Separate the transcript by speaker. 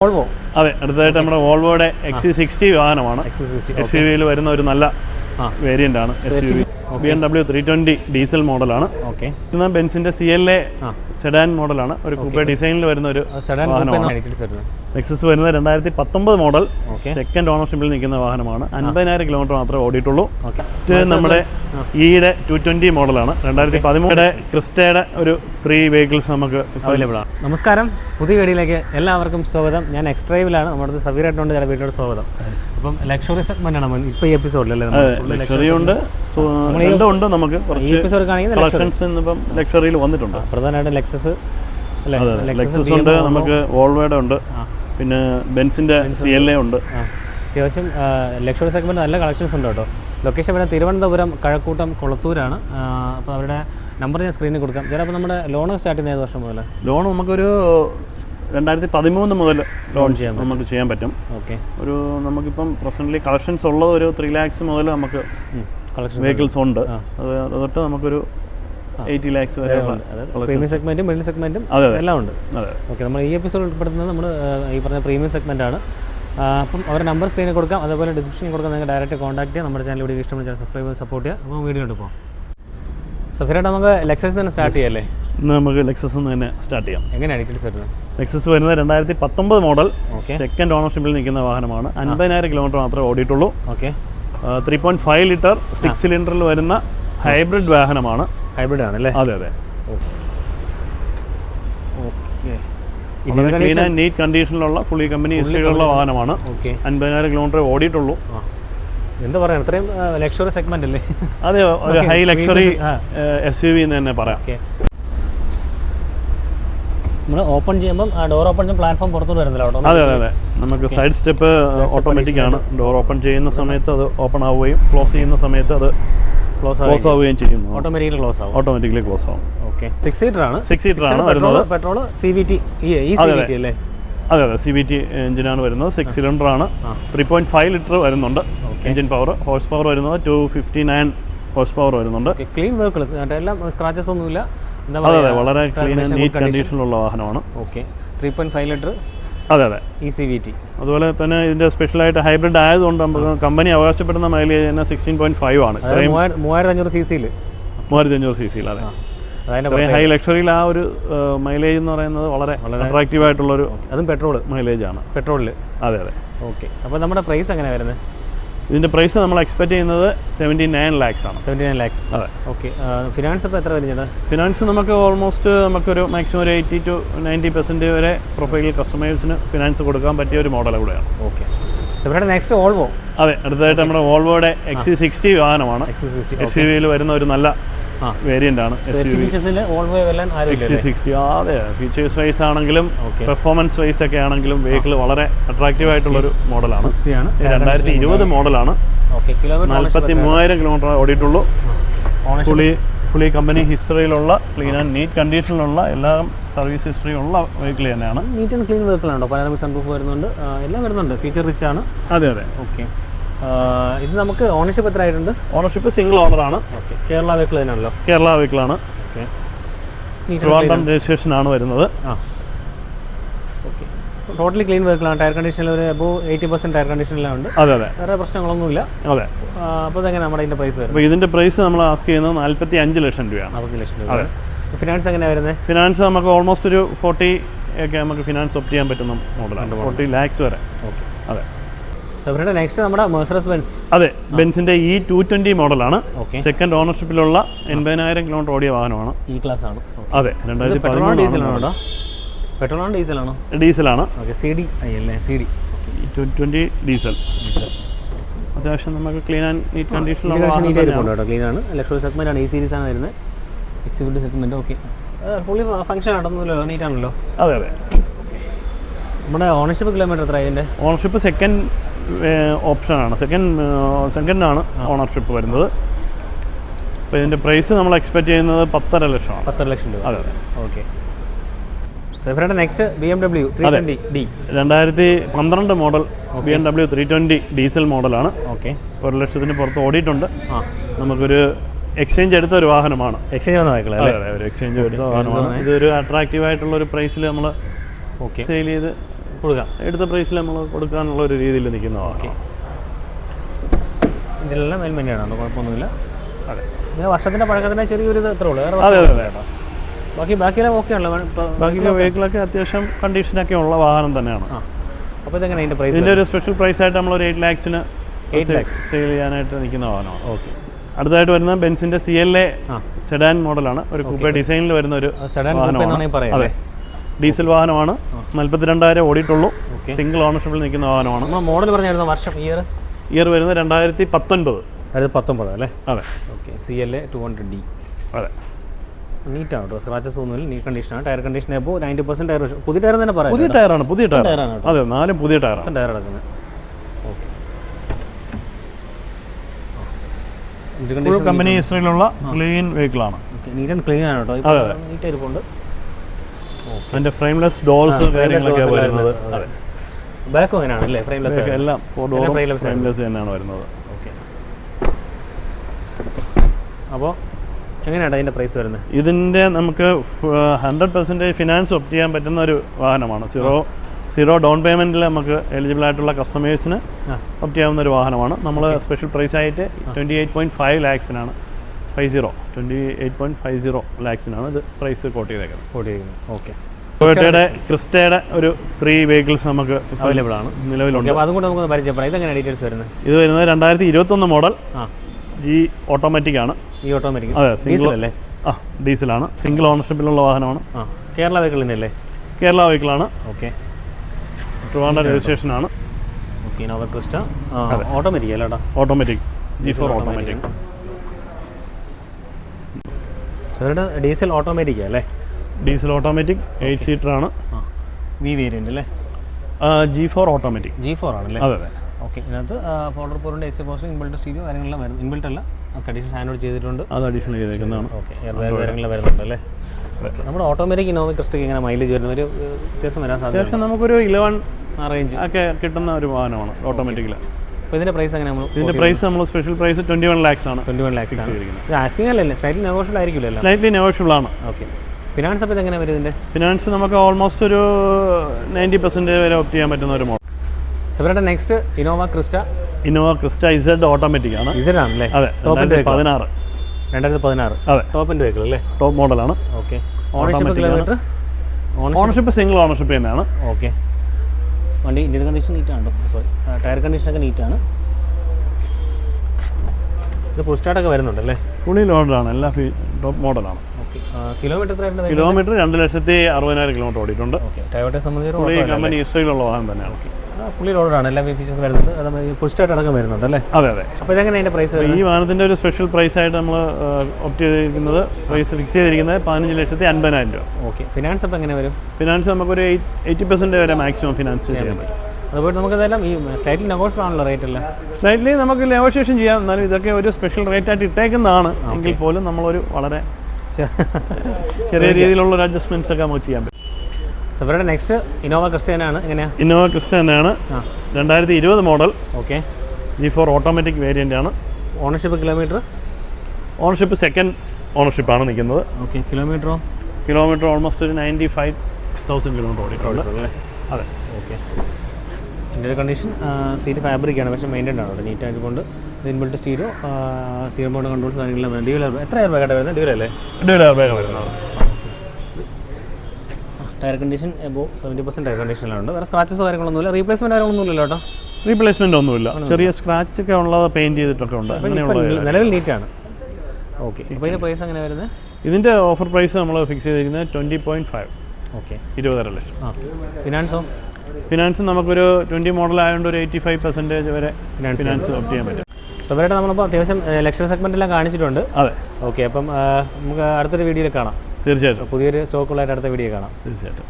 Speaker 1: Volvo?
Speaker 2: അതെ അടുത്തതായിട്ട് നമ്മുടെ വോൾവോയുടെ എക്സി സിക്സ്റ്റി വാഹനമാണ്.
Speaker 1: എക്സ് സിക്സ്റ്റി
Speaker 2: എസ് യു വിയിൽ വരുന്ന ഒരു നല്ല
Speaker 1: ആ.
Speaker 2: വേരിയന്റ് ആണ്. S U V B M W three twenty diesel മോഡലാണ്
Speaker 1: ഓക്കെ
Speaker 2: ഇത് ബെൻസിന്റെ സി എൽ എ സെഡാൻ മോഡലാണ് ഒരു കൂപ്പേ ഡിസൈനിൽ വരുന്ന ഒരു നെക്സസ് വരുന്നത്. രണ്ടായിരത്തി പത്തൊമ്പത് മോഡൽ സെക്കൻഡ് ഓണർഷിപ്പിൽ നിൽക്കുന്ന വാഹനമാണ്. അൻപതിനായിരം കിലോമീറ്റർ മാത്രമേ ഓടിയിട്ടുള്ളൂ. ഇത് നമ്മുടെ ഈയുടെ ടു ട്വന്റി മോഡലാണ് രണ്ടായിരത്തി പതിമൂന്നിടെ ക്രിസ്റ്റയുടെ ഒരു ത്രീ വെഹിക്കിൾസ് നമുക്ക്
Speaker 1: അവൈലബിൾ ആണ്. നമസ്കാരം. പുതിയ വീഡിയോയിലേക്ക് എല്ലാവർക്കും സ്വാഗതം. ഞാൻ എക്സ്ട്രൈവിലാണ് നമ്മുടെ സബീറായിട്ടുണ്ട് ചില വീട്ടിലോട് സ്വാഗതം. അപ്പം ലക്ഷറി സെഗ്മെന്റ് ആണ് ഇപ്പൊ ഈ എപ്പിസോഡിലല്ലേ
Speaker 2: ലക്ഷറി ഉണ്ട്. ഉണ്ട് നമുക്ക്.
Speaker 1: ഈ എപ്പിസോഡ്
Speaker 2: ഇന്നിപ്പം ലക്ഷറിയിൽ വന്നിട്ടുണ്ട്.
Speaker 1: പ്രധാനമായിട്ടും ലെക്സസ്
Speaker 2: ലെക്സസ് ഉണ്ട് നമുക്ക് വോൾവേഡ് ഉണ്ട് പിന്നെ ബെൻസിന്റെ സി എൽ എ ഉണ്ട്.
Speaker 1: അത്യാവശ്യം ലക്ഷറി സെഗ്മെന്റ് നല്ല കളക്ഷൻസ് ഉണ്ട് കേട്ടോ. ലൊക്കേഷൻ വരുന്നത് തിരുവനന്തപുരം കഴക്കൂട്ടം കൊളത്തൂരാണ്. അപ്പോൾ അവരുടെ നമ്പർ ഞാൻ സ്ക്രീനിൽ കൊടുക്കാം. ചിലപ്പോൾ നമ്മുടെ ലോൺ സ്റ്റാർട്ട് ചെയ്യുന്ന ഏത് വർഷം മുതൽ
Speaker 2: ലോൺ നമുക്കൊരു രണ്ടായിരത്തി പതിമൂന്ന് മുതൽ ലോഞ്ച് ചെയ്യാൻ നമുക്ക് ചെയ്യാൻ പറ്റും.
Speaker 1: ഓക്കെ
Speaker 2: ഒരു നമുക്കിപ്പം പ്രസന്റ്ലി കളക്ഷൻസ് ഉള്ളത് ഒരു ത്രീ ലാക്സ് മുതൽ നമുക്ക് വെഹിക്കിൾസ് ഉണ്ട്. അത് തൊട്ട് നമുക്കൊരു എയ്റ്റി ലാക്സ് വരെ
Speaker 1: പ്രീമിയം സെഗ്മെന്റും മിഡിൽ സെഗ്മെന്റും എല്ലാം ഉണ്ട്. ഓക്കെ നമ്മൾ ഈ എപ്പിസോഡ് ഉൾപ്പെടുത്തുന്നത് നമ്മൾ ഈ പറഞ്ഞ പ്രീമിയം സെഗ്മെന്റ് ആണ്. അപ്പം അവരുടെ നമ്പർ സ്ക്രീനിൽ കൊടുക്കാം. അതേപോലെ ഡിസ്ക്രിപ്ഷനിൽ കൊടുക്കാം. നിങ്ങൾക്ക് ഡയറക്റ്റ് കോൺടാക്ട് ചെയ്യാം. നമ്മുടെ ചാനൽ വീഡിയോ ഇഷ്ടമുള്ള ചാനൽ സബ്സ്ക്രൈബ് സപ്പോർട്ട് ചെയ്യാം. അപ്പോൾ വീഡിയോ ഉണ്ട് ഇപ്പോൾ സഫിറായിട്ട് നമുക്ക് ലെക്സസ് തന്നെ സ്റ്റാർട്ട് ചെയ്യല്ലേ?
Speaker 2: ഇന്ന് നമുക്ക് ലെക്സസ് നിന്ന് തന്നെ സ്റ്റാർട്ട് ചെയ്യാം.
Speaker 1: എങ്ങനെയാണ് ഡീറ്റെയിൽസ്
Speaker 2: ലെക്സസ് വരുന്നത്? രണ്ടായിരത്തി പത്തൊമ്പത് മോഡൽ സെക്കൻഡ് ഓണർഷിപ്പിൽ നിൽക്കുന്ന വാഹനമാണ്. അൻപതിനായിരം കിലോമീറ്റർ മാത്രമേ ഓടിയിട്ടുള്ളൂ.
Speaker 1: Okay
Speaker 2: three point five litre six സിലിണ്ടറിൽ വരുന്ന ഹൈബ്രിഡ് വാഹനമാണ്.
Speaker 1: ഹൈബ്രിഡ് ആണ് അല്ലേ?
Speaker 2: അതെ അതെ. ക്ലീൻ ആൻഡ് നീറ്റ് കണ്ടീഷനിലുള്ള ഫുള്ളി കമ്പനി ഹിസ്റ്ററിയുള്ള വാഹനമാണ്. അൻപതിനായിരം കിലോമീറ്റർ ഓടിയിട്ടുള്ളൂ.
Speaker 1: എന്താ പറയാ ഇത്രയും ലക്ഷറി സെഗ്മെന്റ് അല്ലേ?
Speaker 2: അതെ ഒരു high luxury. S U V എന്ന് തന്നെ പറയാം.
Speaker 1: ഓക്കെ നമ്മൾ ഓപ്പൺ ചെയ്യുമ്പോൾ ഡോർ ഓപ്പൺ ചെയ്യുമ്പോൾ പ്ലാറ്റ്ഫോം പുറത്തോട്ട് വരുന്നില്ല
Speaker 2: അതെ അതെ അതെ. നമുക്ക് സൈഡ് സ്റ്റെപ്പ് ഓട്ടോമാറ്റിക് ആണ്. ഡോർ ഓപ്പൺ ചെയ്യുന്ന സമയത്ത് അത് ഓപ്പൺ ആവുകയും ക്ലോസ് ചെയ്യുന്ന സമയത്ത് അത്
Speaker 1: ക്ലോസ്
Speaker 2: ക്ലോസ് ആവുകയും ചെയ്യുന്നു.
Speaker 1: ഓട്ടോമാറ്റിക്കലി ക്ലോസ് ആവും.
Speaker 2: ഓട്ടോമാറ്റിക്കലി ക്ലോസ് ആവും.
Speaker 1: ഓക്കെ സിക്സ് സീറ്റർ ആണ്.
Speaker 2: സിക്സ് സീറ്റർ ആണ് വരുന്നത്.
Speaker 1: Petrol C V T E C V T അല്ലേ?
Speaker 2: അതെ അതെ. സി വി ടി എഞ്ചിനാണ് വരുന്നത്. സിക്സ് സിലിണ്ടർ ആണ്. ത്രീ പോയിന്റ് ഫൈവ് ലിറ്റർ വരുന്നുണ്ട്. എഞ്ചിൻ പവർ ഹോഴ്സ് പവർ വരുന്നത് two fifty nine horsepower വരുന്നുണ്ട്
Speaker 1: ക്ലീൻ വെഹിക്കിൾസ് എല്ലാം സ്ക്രാച്ചസ് ഒന്നുമില്ല.
Speaker 2: അതെ അതെ വളരെ ക്ലീൻ ആൻഡ് നീറ്റ് കണ്ടീഷനിലുള്ള വാഹനമാണ്.
Speaker 1: Okay three point five litre
Speaker 2: അതെ അതെ.
Speaker 1: ഇ സി വി ടി
Speaker 2: അതുപോലെ തന്നെ ഇതിന്റെ സ്പെഷ്യലായിട്ട് ഹൈബ്രിഡ് ആയതുകൊണ്ട് നമുക്ക് കമ്പനി അവകാശപ്പെടുന്ന മൈലേജ് തന്നെ സിക്സ്റ്റീൻ പോയിന്റ് ഫൈവ് ആണ്.
Speaker 1: മൂവായിരത്തി അഞ്ഞൂറ് സി സിയിൽ
Speaker 2: മൂവായിരത്തി അഞ്ഞൂറ് സി സിയിൽ അതെ. ഹൈ ലക്ഷറിയിൽ ആ ഒരു മൈലേജ് എന്ന് പറയുന്നത് വളരെ അട്രാക്റ്റീവ് ആയിട്ടുള്ളൊരു
Speaker 1: അതും പെട്രോൾ
Speaker 2: മൈലേജ് ആണ്.
Speaker 1: പെട്രോളിൽ
Speaker 2: അതെ അതെ.
Speaker 1: ഓക്കെ അപ്പോൾ നമ്മുടെ പ്രൈസ് എങ്ങനെയാണ് വരുന്നത്?
Speaker 2: ഇതിന്റെ പ്രൈസ് നമ്മൾ എക്സ്പെക്ട് ചെയ്യുന്നത് സെവന്റി നയൻ ലാക്സ് ആണ്.
Speaker 1: സെവന്റി നയൻ ലാക്സ്
Speaker 2: അതെ
Speaker 1: ഓക്കെ ഫിനാൻസ് ഇപ്പോൾ എത്ര വരുന്നത്
Speaker 2: ഫിനാൻസ് നമുക്ക് ഓൾമോസ്റ്റ് നമുക്കൊരു മാക്സിമം ഒരു എയ്റ്റി ടു നയന്റി പെർസെന്റ് വരെ പ്രൊഫൈൽ കസ്റ്റമേഴ്സിന് ഫിനാൻസ് കൊടുക്കാൻ പറ്റിയ ഒരു മോഡൽ കൂടെയാണ്.
Speaker 1: ഓക്കെ ഇവിടെ നെക്സ്റ്റ് ഓൾവോ
Speaker 2: അതെ അടുത്തതായിട്ട് നമ്മുടെ ഓൾവോയുടെ എക്സി സിക്സ്റ്റി വാഹനമാണ്.
Speaker 1: എക്സി സിക്സ്റ്റി
Speaker 2: എസ് യു വിയിൽ വരുന്ന ഒരു നല്ല
Speaker 1: ആ.
Speaker 2: വേരിയന്റ് ആണ് അതെ. ഫീച്ചേഴ്സ് വൈസ് ആണെങ്കിലും പെർഫോമൻസ് വൈസ് ഒക്കെ ആണെങ്കിലും വെഹിക്കിൾ വളരെ അട്രാക്റ്റീവ് ആയിട്ടുള്ളൊരു മോഡലാണ് രണ്ടായിരത്തി ഇരുപത് മോഡലാണ് നാൽപ്പത്തി മൂവായിരം കിലോമീറ്റർ ഓടിയിട്ടുള്ളൂ.
Speaker 1: ഫുളി
Speaker 2: ഫുള്ളി ഫുള്ളി കമ്പനി ഹിസ്റ്ററിയിലുള്ള ക്ലീൻ ആൻഡ് നീറ്റ് കണ്ടീഷനിലുള്ള എല്ലാ സർവീസ് ഹിസ്റ്ററി ഉള്ള വെഹിക്കിൾ തന്നെയാണ്.
Speaker 1: നീറ്റ് ആൻഡ് ക്ലീൻ വെഹിക്കിൾ ആണോ? പതിനാറ് സൺറൂഫ് വരുന്നുണ്ട്. എല്ലാം വരുന്നുണ്ട്. ഫീച്ചർ റിച്ച് ആണ്.
Speaker 2: അതെ അതെ.
Speaker 1: ഓക്കെ ഇത് നമുക്ക് ഓണർഷിപ്പ് എത്ര ആയിട്ടുണ്ട്
Speaker 2: ഓണർഷിപ്പ് സിംഗിൾ ഓണറാണ്
Speaker 1: ഓക്കെ കേരള വെഹിക്കിൾ തന്നെയാണല്ലോ.
Speaker 2: കേരള വെഹിക്കിളാണ്
Speaker 1: ഓക്കെ
Speaker 2: ട്രിവാൻഡ്രം രജിസ്ട്രേഷൻ ആണ് വരുന്നത്.
Speaker 1: ആ. ഓക്കെ ടോട്ടലി ക്ലീൻ വെഹിക്കിളാണ് ടയർ കണ്ടീഷനിൽ ഒരു അബോ എയ്റ്റി പെർസെന്റ് ടയർ കണ്ടീഷനിലാണ് ഉണ്ട്.
Speaker 2: അതെ അതെ.
Speaker 1: വേറെ പ്രശ്നങ്ങളൊന്നുമില്ല.
Speaker 2: അതെ.
Speaker 1: അപ്പോൾ ഇതെങ്ങനെ നമ്മുടെ ഇതിന്റെ പ്രൈസ്
Speaker 2: അപ്പോൾ ഇതിന്റെ പ്രൈസ് നമ്മൾ ആസ്ക് ചെയ്യുന്നത് നാൽപ്പത്തി അഞ്ച് ലക്ഷം രൂപയാണ്.
Speaker 1: നാൽപ്പത്തി ലക്ഷം രൂപ. ഫിനാൻസ് എങ്ങനെയാണ് വരുന്നത്?
Speaker 2: ഫിനാൻസ് നമുക്ക് ഓൾമോസ്റ്റ് ഒരു ഫോർട്ടി ഒക്കെ നമുക്ക് ഫിനാൻസ് ഒപ്റ്റ് ചെയ്യാൻ പറ്റുന്ന മോഡലാണ് ഫോർട്ടി ലാക്സ് വരെ.
Speaker 1: ഓക്കെ
Speaker 2: അതെ.
Speaker 1: നെക്സ്റ്റ് നമ്മുടെ മെഴ്സറസ് ബെൻസ്
Speaker 2: അതെ ബെൻസിന്റെ ഈ ടു ട്വന്റി മോഡലാണ് സെക്കൻഡ് ഓണർഷിപ്പിലുള്ള എൺപതിനായിരം കിലോമീറ്റർ ഓടിയ വാഹനമാണ്.
Speaker 1: ഈ ക്ലാസ് ആണ്.
Speaker 2: അതെ രണ്ടായിരത്തി പതിമൂന്ന്
Speaker 1: ഡീസലാണോ കേട്ടോ ഡീസലാണോ സി ഡി അല്ലേ സി ഡി
Speaker 2: ഡീസൽ അത്യാവശ്യം നമുക്ക് ക്ലീൻ ആൻഡ് നീറ്റ്.
Speaker 1: പോകും ക്ലീൻ ആണ്. ലക്ഷറി സെഗ്മെന്റ് ആണ് ഈ സീരീസ് ആണ് വരുന്നത്. Executive segment okay fully function ആയിട്ടൊന്നുമില്ലോ neat ആണല്ലോ.
Speaker 2: അതെ അതെ.
Speaker 1: നമ്മുടെ ഓണർഷിപ്പ് കിലോമീറ്റർ എത്ര ഇതിന്റെ?
Speaker 2: ഓണർഷിപ്പ് സെക്കൻഡ് ഓപ്ഷനാണ്. സെക്കൻഡ് സെക്കൻഡാണ് ഓണർഷിപ്പ് വരുന്നത്. അപ്പോൾ ഇതിന്റെ പ്രൈസ് നമ്മൾ എക്സ്പെക്ട് ചെയ്യുന്നത് പത്തര ലക്ഷമാണ്.
Speaker 1: പത്തര ലക്ഷം രൂപ.
Speaker 2: അതെ അതെ.
Speaker 1: Okay. Next B M W three twenty D
Speaker 2: രണ്ടായിരത്തി പന്ത്രണ്ട് model B M W three twenty diesel മോഡലാണ്
Speaker 1: ഓക്കെ.
Speaker 2: ഒരു ലക്ഷത്തിന് പുറത്ത് ഓടിയിട്ടുണ്ട്.
Speaker 1: ആ.
Speaker 2: നമുക്കൊരു എക്സ്ചേഞ്ച് എടുത്ത ഒരു വാഹനമാണ്.
Speaker 1: എക്സ്ചേഞ്ച് വന്ന വാഹനം
Speaker 2: അതെ അതെ ഒരു എക്സ്ചേഞ്ച് എടുത്ത വാഹനമാണ്. ഇതൊരു അട്രാക്റ്റീവ് ആയിട്ടുള്ള ഒരു പ്രൈസിൽ നമ്മൾ
Speaker 1: ഓക്കെ.
Speaker 2: സെയിൽ ചെയ്ത്
Speaker 1: കൊടുക്കാം.
Speaker 2: എടുത്ത പ്രൈസിൽ നമ്മൾ കൊടുക്കാനുള്ള ഒരു രീതിയിൽ നിൽക്കുന്ന ഓക്കെ.
Speaker 1: ഇതിലെല്ലാം മേൽമന്നെയാണ് കുഴപ്പമൊന്നുമില്ല.
Speaker 2: അതെ.
Speaker 1: പിന്നെ വർഷത്തിന്റെ പഴക്കത്തിന്റെ ചെറിയൊരു ഇത് എത്ര ഉള്ളൂ
Speaker 2: അതെ അതെ.
Speaker 1: ബാക്കി ബാക്കിയെല്ലാം ഓക്കെ ആണല്ലോ.
Speaker 2: ബാക്കിയുള്ള വെഹിക്കിളൊക്കെ അത്യാവശ്യം കണ്ടീഷനൊക്കെ ഉള്ള വാഹനം തന്നെയാണ്.
Speaker 1: അപ്പോൾ ഇതെങ്ങനെ അതിന്റെ പ്രൈസ്
Speaker 2: ഇതിന്റെ ഒരു സ്പെഷ്യൽ പ്രൈസ് ആയിട്ട് നമ്മൾ ഒരു എയ്റ്റ് ലാക്സിന്
Speaker 1: എയ്റ്റ് ലാക്സ്
Speaker 2: സെയിൽ ചെയ്യാനായിട്ട് നിൽക്കുന്ന വാഹനമാണ്.
Speaker 1: ഓക്കെ
Speaker 2: അടുത്തതായിട്ട് വരുന്ന ബെൻസിന്റെ സി എൽ എ സെഡാൻ മോഡലാണ് ഒരു കൂപ്പേ ഡിസൈനിൽ വരുന്ന ഒരു
Speaker 1: സെഡാൻ
Speaker 2: വാഹനമാണ്. അതെ. ഡീസൽ വാഹനമാണ്. നാൽപ്പത്തിരണ്ടായിരം ഓടിയിട്ടുള്ളൂ. സിംഗിൾ ഓണർഷിപ്പിൽ നിൽക്കുന്ന വാഹനമാണ്.
Speaker 1: മോഡൽ പറഞ്ഞായിരുന്നു വർഷം ഇയർ
Speaker 2: ഇയർ വരുന്നത് രണ്ടായിരത്തി പത്തൊൻപത്
Speaker 1: അതായത് പത്തൊമ്പത് അല്ലേ?
Speaker 2: അതെ.
Speaker 1: Okay. C L A two hundred D
Speaker 2: അതെ.
Speaker 1: നീറ്റാണ് കേട്ടോ സ്ക്രാച്ചസ് ഒന്നുമില്ല. നീറ്റ് കണ്ടീഷനാണ് ടയർ കണ്ടീഷൻ ആയപ്പോൾ നയന്റി പെർസെന്റ് ടയർ പുതിയ ടയർ തന്നെ പറയാം.
Speaker 2: പുതിയ ടയറാണ് പുതിയ ടയർ
Speaker 1: ടയറാണ്
Speaker 2: അതെ നാലും പുതിയ ടയറാണ്
Speaker 1: ടയർ അടക്കുന്നത് ഓക്കെ.
Speaker 2: കമ്പനി ഹിസ്റ്ററിയിലുള്ള ക്ലീൻ വെഹിക്കിളാണ്
Speaker 1: നീറ്റ് ആൻഡ് ക്ലീൻ ആണ്. കേട്ടോ. നീറ്റ് ആയിരിക്കുന്നുണ്ട്
Speaker 2: അതിന്റെ ഫ്രെയിംലെസ് ഡോൾസ് കാര്യങ്ങളൊക്കെ വരുന്നത്.
Speaker 1: ബാക്കും അങ്ങനെയാണ് അല്ലേ? ഫ്രെയിംലെസ്
Speaker 2: എല്ലാം ഫോർ. ഫ്രെയിംലെസ് തന്നെയാണ് വരുന്നത്.
Speaker 1: ഓക്കെ അപ്പോൾ എങ്ങനെയാണ് അതിന്റെ പ്രൈസ് വരുന്നത്?
Speaker 2: ഇതിന്റെ നമുക്ക് ഹൺഡ്രഡ് പെർസെന്റേജ് ഫിനാൻസ് ഒപ്റ്റ് ചെയ്യാൻ പറ്റുന്ന ഒരു വാഹനമാണ്. സീറോ സീറോ ഡൗൺ പേയ്മെന്റിൽ നമുക്ക് എലിജിബിൾ ആയിട്ടുള്ള കസ്റ്റമേഴ്സിന് ഒപ്റ്റ് ചെയ്യാവുന്ന ഒരു വാഹനമാണ്. നമ്മൾ സ്പെഷ്യൽ പ്രൈസ് ആയിട്ട് twenty eight point five ലാക്സിനാണ് five zero twenty eight point five zero ലാക്സിനാണ് ഇത് പ്രൈസ് കോട്ട് ചെയ്തേക്കുന്നത്.
Speaker 1: കോട്ട് ചെയ്യുന്നത്. ഓക്കെ
Speaker 2: ടൊയോട്ടയുടെ ക്രിസ്റ്റയുടെ ഒരു ത്രീ വെഹിക്കിൾസ് നമുക്ക്
Speaker 1: അവൈലബിൾ ആണ്.
Speaker 2: നിലവിലുണ്ട്.
Speaker 1: അതുകൊണ്ട് നമുക്കൊന്ന് പരിചയപ്പെടാം. ഇതെങ്ങനെ ഡീറ്റെയിൽസ് വരുന്നത്?
Speaker 2: ഇത് വരുന്നത് രണ്ടായിരത്തി ഇരുപത്തൊന്ന് മോഡൽ
Speaker 1: ആ.
Speaker 2: ജി ഓട്ടോമാറ്റിക് ആണ്.
Speaker 1: ഈ ഓട്ടോമാറ്റിക്
Speaker 2: അതെ സിംഗിൾ
Speaker 1: അല്ലേ?
Speaker 2: ആ ഡീസലാണ് സിംഗിൾ ഓണർഷിപ്പിലുള്ള വാഹനമാണ്.
Speaker 1: ആ. കേരള വെഹിക്കിൾ അല്ലേ?
Speaker 2: കേരള വെഹിക്കിളാണ്
Speaker 1: ഓക്കെ
Speaker 2: ട്രിവാൻഡ്രം രജിസ്ട്രേഷൻ ആണ്.
Speaker 1: ഓക്കെ നോവ ക്രിസ്റ്റ ഓട്ടോമാറ്റിക് അല്ലേ
Speaker 2: automatic G four automatic
Speaker 1: diesel automatic അല്ലേ?
Speaker 2: ഡീസൽ ഓട്ടോമാറ്റിക് എയ്റ്റ് സീറ്റർ ആണ്.
Speaker 1: വി വേരിയന്റ് അല്ലേ?
Speaker 2: G four automatic
Speaker 1: G four ആണല്ലേ?
Speaker 2: അതെ അതെ.
Speaker 1: ഓക്കെ ഇതിനകത്ത് ഫോർഡർ പോറിന്റെ A C post inbuilt stereo കാര്യങ്ങളെല്ലാം വരുന്നു ഇൻബിൾട്ട് അല്ല കണ്ടീഷൻ ഹാൻഡോഡ് ചെയ്തിട്ടുണ്ട്.
Speaker 2: അത് അഡീഷണൽ ചെയ്തേക്കുന്നതാണ്.
Speaker 1: ഓക്കെ കാര്യങ്ങളെല്ലാം വരുന്നുണ്ട് അല്ലേ? നമ്മുടെ ഓട്ടോമാറ്റിക് ഇന്നോവ ക്രിസ്റ്റയ്ക്ക് ഇങ്ങനെ മൈലേജ് വരുന്ന ഒരു വ്യത്യാസം വരാൻ സാധ്യത
Speaker 2: നമുക്കൊരു ഇലവൻ
Speaker 1: റേഞ്ച്
Speaker 2: ഒക്കെ കിട്ടുന്ന ഒരു വാഹനമാണ് ഓട്ടോമാറ്റിക്കിൽ
Speaker 1: ഇതിന്റെ പ്രൈസ് എങ്ങനെ നമ്മൾ
Speaker 2: ഇതിന്റെ പ്രൈസ് നമ്മൾ special price twenty one lakhs ആണ്
Speaker 1: ട്വന്റി വൺ ലാക്സ് ആണ് ഇത് ആസ്കിങ് അല്ലല്ലേ? സ്ലൈറ്റ്ലി നെഗോഷ്യബിൾ ആയിരിക്കില്ലല്ലോ
Speaker 2: സ്ലൈറ്റ്ലി നെഗോഷ്യബിൾ ആണ്.
Speaker 1: ഓക്കെ ഫിനാൻസ് അപ്പോൾ എങ്ങനെ വരും ഇതിന്റെ?
Speaker 2: ഫിനാൻസ് നമുക്ക് ഓൾമോസ്റ്റ് ഒരു നയന്റി പെർസെന്റേജ് വരെ ഓപ്റ്റ് ചെയ്യാൻ പറ്റുന്ന ഒരു model
Speaker 1: separate next Innova Crysta
Speaker 2: Innova Crysta Z automatic ആണ്.
Speaker 1: ഇസഡ് ആണല്ലേ
Speaker 2: അതെ
Speaker 1: ടോപ്പ് എന്റെ
Speaker 2: രണ്ടായിരത്തി പതിനാറ്.
Speaker 1: രണ്ടായിരത്തി പതിനാറ്.
Speaker 2: അതെ.
Speaker 1: ടോപ്പ് എന്റെ വെഹിക്കിൾ അല്ലേ?
Speaker 2: ടോപ്പ് മോഡലാണ്
Speaker 1: okay ownership kilometre ownership
Speaker 2: single ownership തന്നെയാണ്.
Speaker 1: ഓക്കെ വണ്ടി ഇന്ത്യൻ കണ്ടീഷൻ നീറ്റാണ് സോറി ടയർ കണ്ടീഷനൊക്കെ നീറ്റാണ് ഇത് പുസ്റ്റാട്ടൊക്കെ വരുന്നുണ്ടല്ലേ?
Speaker 2: ഫുള്ളി ലോഡാണ് എല്ലാ ടോപ്പ് മോഡലാണ്
Speaker 1: ഓക്കെ കിലോമീറ്റർ
Speaker 2: കിലോമീറ്റർ രണ്ട് ലക്ഷത്തി അറുപതിനായിരം കിലോമീറ്റർ ഓടിയിട്ടുണ്ട്.
Speaker 1: ഓക്കെ ടയോട്ടയെ
Speaker 2: സംബന്ധിച്ചിടത്തോളം
Speaker 1: സംബന്ധിച്ച്
Speaker 2: കമ്പനി ഹിസ്റ്ററിയിലുള്ള വാഹനം തന്നെയാണ്.
Speaker 1: ഫുള്ളി ലോഡാണ് എല്ലാ ഫീച്ചേഴ്സ് വരുന്നുണ്ട്. അത് പുസ്റ്റായിട്ട് അടക്കം വരുന്നുണ്ട് അല്ലേ?
Speaker 2: അതെ അതെ.
Speaker 1: അപ്പോൾ ഇതെങ്ങനെ അതിന്റെ പ്രൈസ്
Speaker 2: ഈ വാഹനത്തിന്റെ ഒരു സ്പെഷ്യൽ പ്രൈസ് ആയിട്ട് നമ്മൾ ഒപ്റ്റ് ചെയ്തിരിക്കുന്നത് പ്രൈസ് ഫിക്സ് ചെയ്തിരിക്കുന്നത് പതിനഞ്ച് ലക്ഷത്തി അൻപതിനായിരം രൂപ.
Speaker 1: ഓക്കെ ഫിനാൻസ് അപ്പോൾ എങ്ങനെ വരും?
Speaker 2: ഫിനാൻസ് നമുക്കൊരു എയ്റ്റി പെർസെന്റ് വരെ മാക്സിമം ഫിനാൻസ് ചെയ്യാൻ പറ്റും.
Speaker 1: അതുപോലെ നമുക്ക് ഇതെല്ലാം ഈ സ്ലൈറ്റ്ലി നെഗോഷ്യബിൾ ആണല്ലോ റേറ്റ് അല്ല?
Speaker 2: സ്ലൈറ്റ്ലി നമുക്ക് നെഗോഷിയേഷൻ ചെയ്യാം. എന്നാലും ഇതൊക്കെ ഒരു സ്പെഷ്യൽ റേറ്റ് ആയിട്ട് ഇട്ടേക്കുന്നതാണ്. എങ്കിൽ പോലും നമ്മളൊരു വളരെ ചെറിയ രീതിയിലുള്ള ഒരു അഡ്ജസ്റ്റ്മെന്റ്സ് ഒക്കെ നമുക്ക് ചെയ്യാൻ പറ്റും.
Speaker 1: സെപ്പറേറ്റ് നെക്സ്റ്റ് ഇനോവ ക്രിസ്റ്റ്യനാണ് എങ്ങനെയാണ്
Speaker 2: ഇന്നോവ ക്രിസ്റ്റ തന്നെയാണ്
Speaker 1: ആ.
Speaker 2: രണ്ടായിരത്തി ഇരുപത് model
Speaker 1: okay
Speaker 2: G four automatic variant ആണ്.
Speaker 1: Ownership kilometre
Speaker 2: ownership second ownership ആണ് നിൽക്കുന്നത്.
Speaker 1: ഓക്കെ കിലോമീറ്ററോ
Speaker 2: കിലോമീറ്റർ ഓൾമോസ്റ്റ് ഒരു നയന്റി ഫൈവ് തൗസൻഡ് കിലോമീറ്റർ ഓടിയിട്ടുണ്ട് അതെ.
Speaker 1: ഓക്കെ ഇതിന്റെ കണ്ടീഷൻ സീറ്റ് ഫാബ്രിക് ആണ്. പക്ഷേ മെയിന്റൈൻ ആണ്. നീറ്റ് ആയതുകൊണ്ട് inbuilt stereo steer board controls കാര്യങ്ങളെല്ലാം ഡ്യൂലർ എത്ര എയർ ബാഗായിട്ട് വരുന്നത്? ഡ്യൂലർ അല്ലേ?
Speaker 2: ഡ്യൂലർ ബാഗ് വരുന്നത്.
Speaker 1: Tyre condition above seventy percent tyre കണ്ടീഷനിലുണ്ട് വേറെ സ്ക്രാച്ചസ് കാര്യങ്ങളൊന്നുമില്ല. റീപ്ലേസ്മെന്റ് കാര്യങ്ങളൊന്നുമില്ല കേട്ടോ
Speaker 2: റീപ്ലേസ്മെന്റ് ഒന്നുമില്ല. ചെറിയ സ്ക്രാച്ച് ഒക്കെ ഉള്ളത് പെയിന്റ് ചെയ്തിട്ടൊക്കെ ഉണ്ട്.
Speaker 1: നിലവിൽ നീറ്റാണ് ഓക്കെ അപ്പോൾ ഇതിന്റെ പ്രൈസ് എങ്ങനെ വരുന്നത്
Speaker 2: ഇതിന്റെ ഓഫർ പ്രൈസ് നമ്മൾ ഫിക്സ് ചെയ്തിരിക്കുന്നത് ട്വന്റി പോയിന്റ് ഫൈവ്
Speaker 1: ഓക്കെ
Speaker 2: ഇരുപതര ലക്ഷം.
Speaker 1: ആ ഫിനാൻസോ
Speaker 2: ഫിനാൻസ് നമുക്കൊരു ട്വന്റി മോഡൽ ആയതുകൊണ്ട് ഒരു എയ്റ്റി ഫൈവ് പെർസെന്റേജ് വരെ
Speaker 1: ഫിനാൻസ്
Speaker 2: ഫിനാൻസ് ഒപ്റ്റ് ചെയ്യാൻ പറ്റും.
Speaker 1: സെപ്പറേറ്റ് നമ്മളിപ്പോൾ അത്യാവശ്യം ലക്ഷറി സെഗ്മെന്റെല്ലാം കാണിച്ചിട്ടുണ്ട്.
Speaker 2: അതെ.
Speaker 1: ഓക്കെ അപ്പം നമുക്ക് അടുത്തൊരു വീഡിയോയിൽ കാണാം.
Speaker 2: തീർച്ചയായിട്ടും.
Speaker 1: പുതിയൊരു സ്റ്റോക്കുള്ളതായിട്ട് അടുത്ത വീഡിയോ കാണാം.
Speaker 2: തീർച്ചയായിട്ടും.